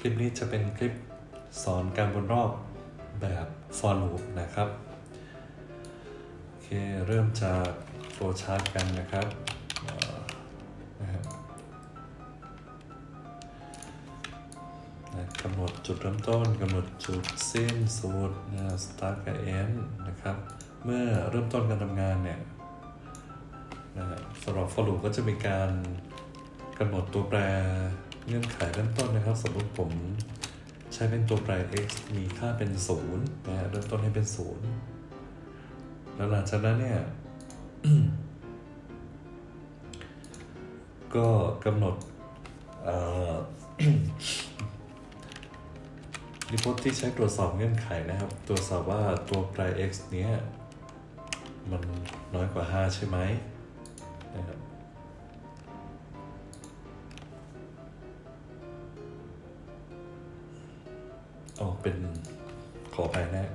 คลิปนี้จะเป็นคลิปสอนการวนรอบแบบ for loop นะครับ โอเค เริ่มจากโฟลชาร์ตกันนะครับนะกำหนดจุดเริ่มต้นกำหนดจุดสิ้นสุดนะ start กับ end นะครับ เมื่อเริ่มต้นการทำงานเนี่ยนะสำหรับ for loop ก็จะมีการกำหนดตัวแปร เงื่อนไขเริ่มต้นนะครับ สมมติผมใช้เป็นตัวแปร x มีค่าเป็น0นะฮะเริ่มต้นให้เป็น 0 แล้วหลังจากนั้นเนี่ยก็กำหนดเอ่อนิพจน์ที่ใช้ตรวจสอบเงื่อนไขนะครับ ตรวจสอบว่าตัวแปร x เนี้ย มันน้อยกว่า 5 ใช่ไหมนะครับ เป็นขอไปนะ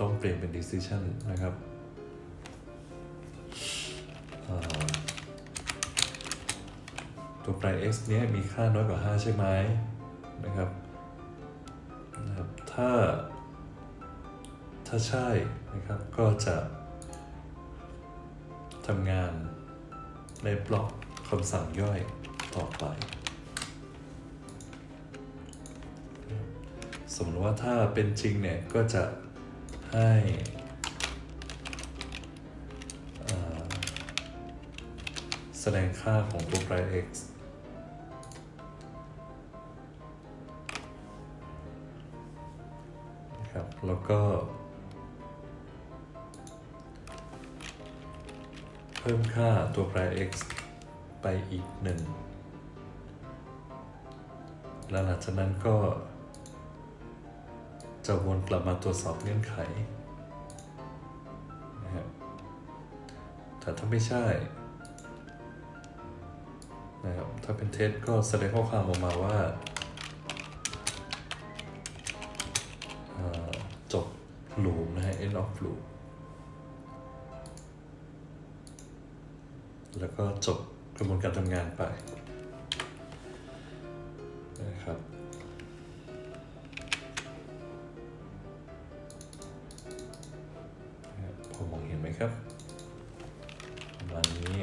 ต้องเปลี่ยนเป็น decision นะครับตัวแปร x เนี้ยมีค่าน้อยกว่า 5 ใช่ไหมนะครับนะครับ ถ้า ถ้าใช่นะครับก็จะทำงานในบล็อกคำสั่งย่อยต่อไป สมมติว่าถ้าเป็นจริงเนี่ย ก็จะให้แสดงค่าของตัวแปร x นะครับ แล้วก็ เพิ่มค่าตัวแปร x ไปอีกหนึ่งแล้วหลังจากนั้นก็ จะวนกลับมาตรวจสอบเงื่อนไขนะครับแต่ถ้าไม่ใช่นะครับถ้าเป็นเท็จก็แสดงข้อความออกมาว่าจบ loop นะฮะ end of loop แล้วก็จบกระบวนการทำงานไป นไหมครับประมาณนี้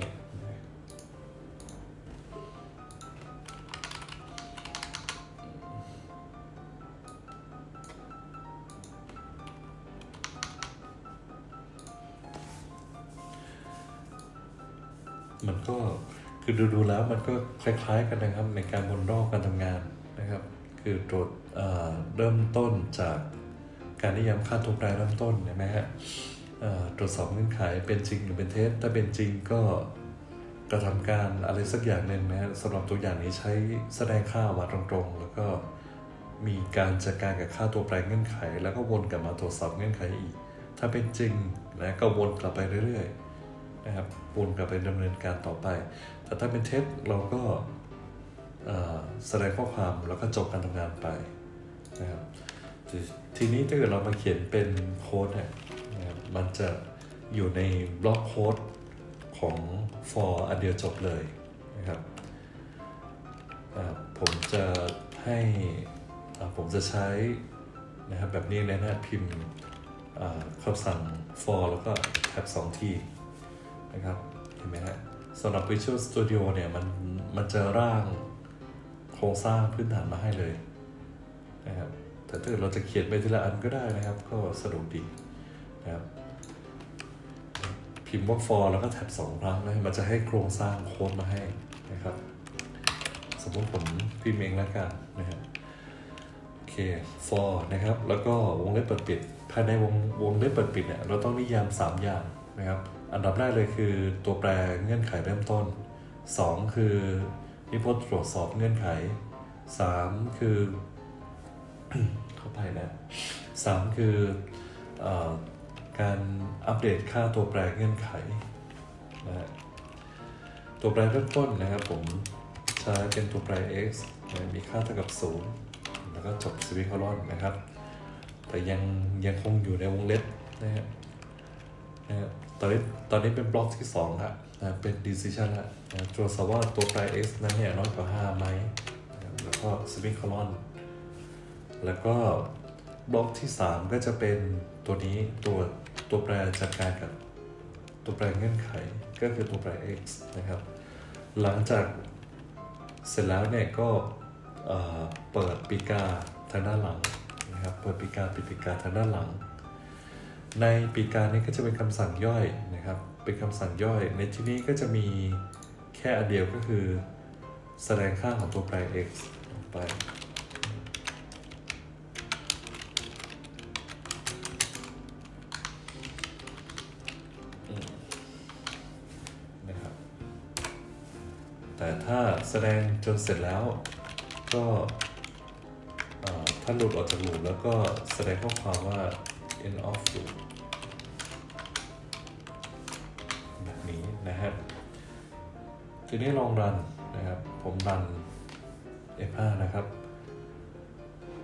มันก็คือดูดูๆแล้วมันก็คล้ายๆกันนะครับในการวนรอบการทำงานนะครับ คือตรวจเริ่มต้นจากการนิยามค่าตัวแปรเริ่มต้นเห็นไหมฮะเอ่อ ตรวจสอบเงื่อนไขเป็นจริงหรือเป็นเท็จถ้าเป็นจริงก็กระทำการอะไรสักอย่างหนึ่งนะสำหรับตัวอย่างนี้ใช้แสดงค่ามาตรงๆ แล้วก็มีการจัดการกับค่าตัวแปรเงื่อนไข แล้วก็วนกลับมาตรวจสอบเงื่อนไขอีก ถ้าเป็นจริงนะก็วนกลับไปเรื่อยๆนะครับวนกลับไปดำเนินการต่อไป แต่ถ้าเป็นเท็จเราก็แสดงข้อความแล้วก็จบการทำงานไปนะครับทีนี้ถ้าเกิดเรามาเขียนเป็นโค้ดเนี่ย นะครับมันจะอยู่ในบล็อกโค้ดของ for อันเดียวจบเลยนะครับผมจะให้ผมจะใช้นะครับแบบนี้เลยนะพิมพ์คำสั่ง for แล้วก็แท็บ2ทีนะครับเห็นไหมฮะสำหรับ Visual Studio เนี่ยมันมันจะร่างโครงสร้างพื้นฐานมาให้เลยนะครับแต่ถ้าเกิดเราจะเขียนไปทีละอันก็ได้นะครับ ก็สะดวกดี นะครับ พิมพ์ว่า for แล้วก็แท็บสองครั้งนะมันจะให้โครงสร้างโค้ดมาให้นะครับ สมมติผมพิมพ์เองแล้วกันนะครับโอเค for นะครับ แล้วก็วงเล็บเปิดปิด ภายในวงวงเล็บเปิดปิดเนี่ยเราต้องนิยาม 3 อย่างนะครับ อันดับแรกเลยคือตัวแปรเงื่อนไขเริ่มต้น 2 คือนิพจน์ตรวจสอบเงื่อนไข 3 คือเข้าไปนะสามคืออ การอัปเดตค่าตัวแปรเงื่อนไขนะฮะตัวแปรเริ่มต้นนะครับผมใช้เป็นตัวแปร x นะมีค่าเท่ากับ 0 แล้วก็จบสวิคลอนนะครับ แต่ยังยังคงอยู่ในวงเล็บนะฮะนะฮะตอนนี้ตอนนี้เป็นบล็อกที่2ละนะเป็น decision ละนะตรวจสอบว่าตัวแปร x นั้นเนี่ยน้อยกว่า 5 ไหมนะแล้วก็สวิ c ค o ลอนแล้วก็บล็อกที่ 3 ก็จะเป็นตัวนี้ตัว ตัวแปรจัดการกับตัวแปรเงื่อนไขก็คือตัวแปร x นะครับ หลังจากเสร็จแล้วเนี่ยก็เปิดปีกาทางด้านหลังนะครับ เปิดปีกาปิดปีกาทางด้านหลัง ในปีกานี้ก็จะเป็นคำสั่งย่อยนะครับ เป็นคำสั่งย่อย ในที่นี้ก็จะมีแค่อันเดียวก็คือ แสดงค่าของตัวแปร x ลงไป ดงจนเสร็จแล้ว ก็เอ่อถ้าหลุดออกจากหลุมแล้วก็แสดงข้อความว่า end of loop แบบนี้นะครับทีนี้ลองรันนะครับ ผมรัน F5 นะครับ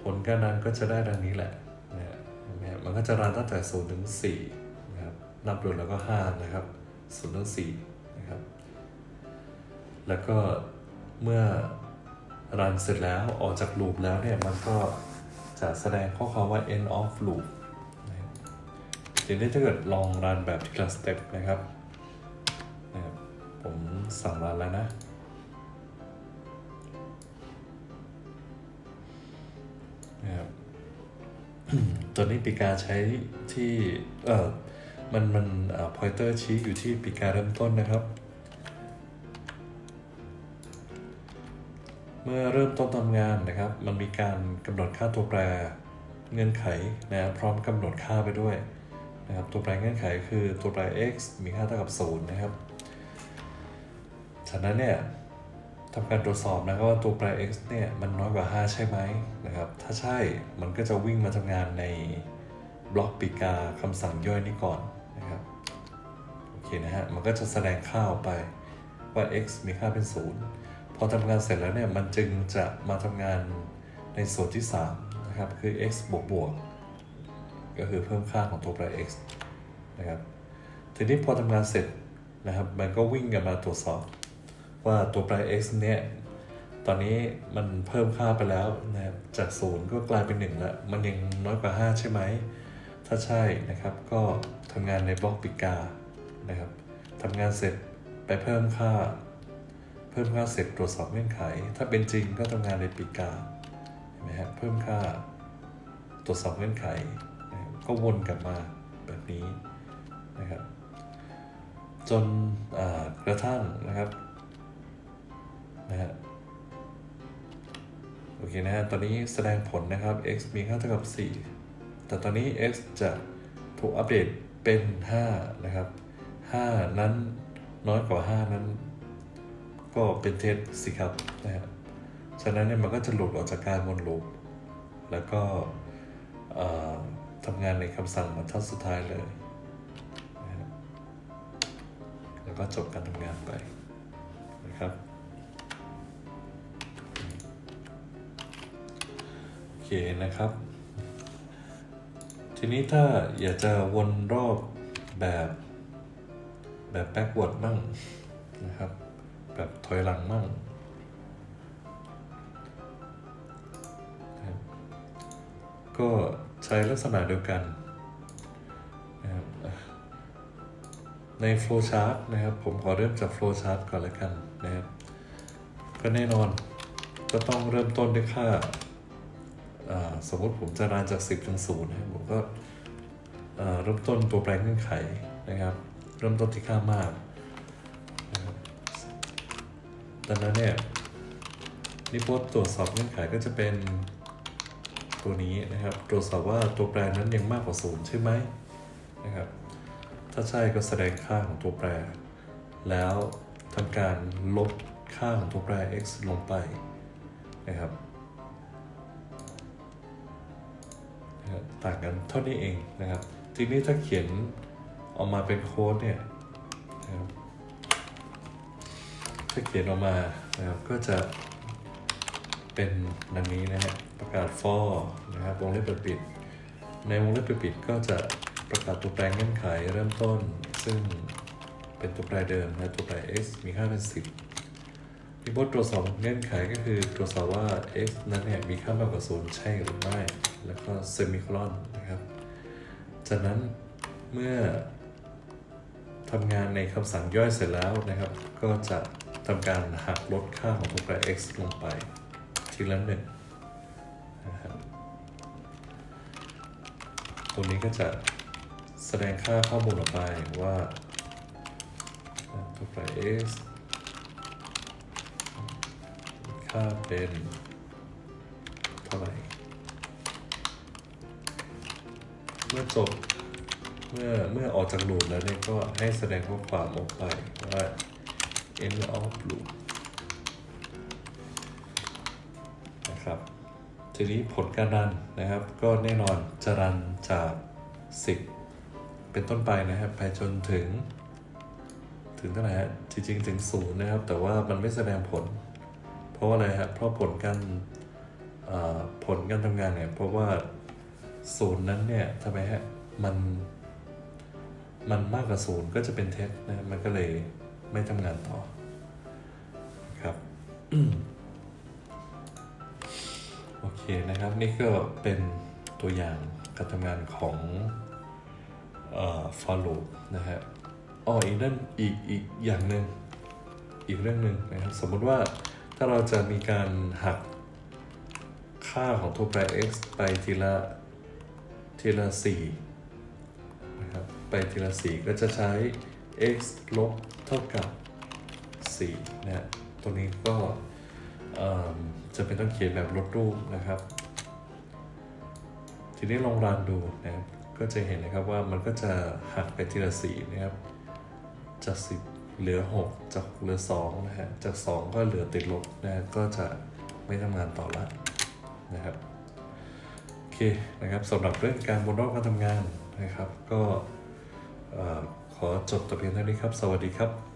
ผลการรันก็จะได้ดังนี้แหละนะฮะมฮะมันก็จะรันตั้งแต่0ถึง4นะครับนับรวมแล้วก็ 5 นะครับ0ถึง4นะครับ แล้วก็ เมื่อรันเสร็จแล้วออกจากลูปแล้วเนี่ยมันก็จะแสดงข้อความว่า end of loop นะครับทีนี้ถ้าเกิดลองรันแบบทีละสเต็ปนะครับนะครับ ผมสั่งรันแล้วนะ นะครับตัวนี้ปีกาใช้ที่ เออมันมันเอ่อ pointer ชี้อยู่ที่ปีกาเริ่มต้นนะครับ เมื่อเริ่มต้นทำงานนะครับ มันมีการกำหนดค่าตัวแปรเงื่อนไขนะครับพร้อมกำหนดค่าไปด้วยนะครับตัวแปรเงื่อนไขคือตัวแปร x มีค่าเท่ากับ 0 นะครับ ฉะนั้นเนี่ยทำการตรวจสอบนะครับว่าตัวแปร x เนี่ยมันน้อยกว่า 5 ใช่ไหมนะครับ ถ้าใช่มันก็จะวิ่งมาทำงานในบล็อกปีกาคำสั่งย่อยนี้ก่อนนะครับโอเคนะฮะมันก็จะแสดงค่าออกไปว่า x มีค่าเป็น 0 พอทำงานเสร็จแล้วเนี่ยมันจึงจะมาทำงานในส่วนที่ 3 นะครับ คือ x บวกบวกก็คือเพิ่มค่าของตัวแปร x นะครับ ทีนี้พอทำงานเสร็จนะครับมันก็วิ่งกันมาตรวจสอบ ว่าตัวแปร x เนี่ยตอนนี้มันเพิ่มค่าไปแล้วนะครับจาก 0 ก็กลายเป็น 1 แล้ว มันยังน้อยกว่า 5 ใช่ไหม ถ้าใช่นะครับก็ทำงานในบล็อกปีกานะครับทำงานเสร็จไปเพิ่มค่า เพิ่มค่าเสร็จตรวจสอบเงื่อนไข ถ้าเป็นจริงก็ทำงานในปีกาเห็นไหมฮะเพิ่มค่าตรวจสอบเงื่อนไข ก็วนกลับมาแบบนี้นะครับจนกระทั่งนะครับนะฮะโอเคนะฮะตอนนี้แสดงผลนะครับ x มีค่าเท่ากับ 4 แต่ตอนนี้ x จะถูกอัปเดตเป็น 5 นะครับ 5 นั้นน้อยกว่า 5 นั้น ก็เป็นเท็จสิครับนะฮะฉะนั้นเนี่ยมันก็จะหลุดออกจากการวนลูปแล้วก็ทำงานในคำสั่งบรรทัดสุดท้ายเลยนะแล้วก็จบการทำงานไปนะครับโอเคนะครับ ทีนี้ถ้าอยากจะวนรอบแบบแบบ backward มั่งนะครับ แบบถอยหลังมั่งก็ใช้ลักษณะเดียวกันนะครับใน flowchart นะครับ ผมขอเริ่มจาก flowchart ก่อนแล้วกันนะครับ ก็แน่นอนก็ต้องเริ่มต้นด้วยค่า สมมติผมจะรันจาก 10ถึง0นะครับผมก็เอ่อเริ่มต้นตัวแปรเงื่อนไขนะครับ เริ่มต้นที่ค่ามาก ดังนั้นเนี่ยนี่พวกตรวจสอบเงื่อนไขก็จะเป็นตัวนี้นะครับ ตรวจสอบว่าตัวแปรนั้นยังมากกว่า0ใช่ไหมนะครับ ถ้าใช่ก็แสดงค่าของตัวแปร แล้วทำการลบค่าของตัวแปร x ลงไปนะครับนะครับต่างกันเท่านี้เองนะครับ ทีนี้ถ้าเขียนออกมาเป็นโค้ดเนี่ยนะครับ ถ้าเขียนออกมานะครับก็จะเป็นดังนี้นะฮะประกาศ for นะครับวงเล็บเปิดปิด ในวงเล็บเปิดปิดก็จะประกาศตัวแปรเงื่อนไขเริ่มต้น ซึ่งเป็นตัวแปรเดิมนะตัวแปร x มีค่าเป็น 10มีบทตรวจสอบเงื่อนไขก็คือตรวจสอบว่า x นั้นเนี่ยมีค่ามากกว่าศูนย์ใช่หรือไม่ แล้วก็เซมิโคลอนนะครับ จากนั้นเมื่อทำงานในคำสั่งย่อยเสร็จแล้วนะครับ ก็จะ ทำการหักลดค่าของตัวแปร x ลงไปทีละหนึ่งนะครับตรงนี้ก็จะแสดงค่าข้อมูลออกไปว่าตัวแปร x ค่าเป็นเท่าไหร่ เมื่อจบเมื่อเมื่อออกจากลูปแล้วเนี่ยก็ให้แสดงข้อความออกไปว่า end of loop นะครับทีนี้ผลการรันนะครับ ก็แน่นอนจะรันจาก 10 เป็นต้นไปนะครับ ไปจนถึง ถึงเท่าไหร่ฮะจริงๆ ถึงศูนย์นะครับ แต่ว่ามันไม่แสดงผล เพราะว่าอะไรฮะเพราะผลการผลการทำงานเนี่ย เพราะว่าศูนย์นั้นเนี่ยทำไมฮะมัน มันมากกว่าศูนย์ก็จะเป็นเท็จนะมันก็เลย ไม่ทำงานต่อครับโอเคนะครับ นี่ก็เป็นตัวอย่างการทำงานของเอ่อ for loop นะฮะอ๋ออีกนั่นอีกอีกอย่างหนึ่งอีกเรื่องหนึ่งนะครับ สมมติว่าถ้าเราจะมีการหักค่าของตัวแปร x ไปทีละทีละสี่นะครับไปทีละสีก็จะใช้ x ลบ เท่ากับ 4 นะฮะตัวนี้ก็เอิ่มจะเป็นต้องเขียนแบบลดรูปนะครับ ทีนี้ลองรันดูนะครับ ก็จะเห็นนะครับว่ามันก็จะหักไปทีละสีนะครับ จาก 10 เหลือ 6 จากเหลือ2นะฮะ จาก 2 ก็เหลือติดลบนะฮะก็จะไม่ทำงานต่อละนะครับโอเคนะครับสำหรับเรื่องการบนรอบการทำงานนะครับ ก็เอ่อ ขอจบแต่เพียงเท่านี้ครับ สวัสดีครับ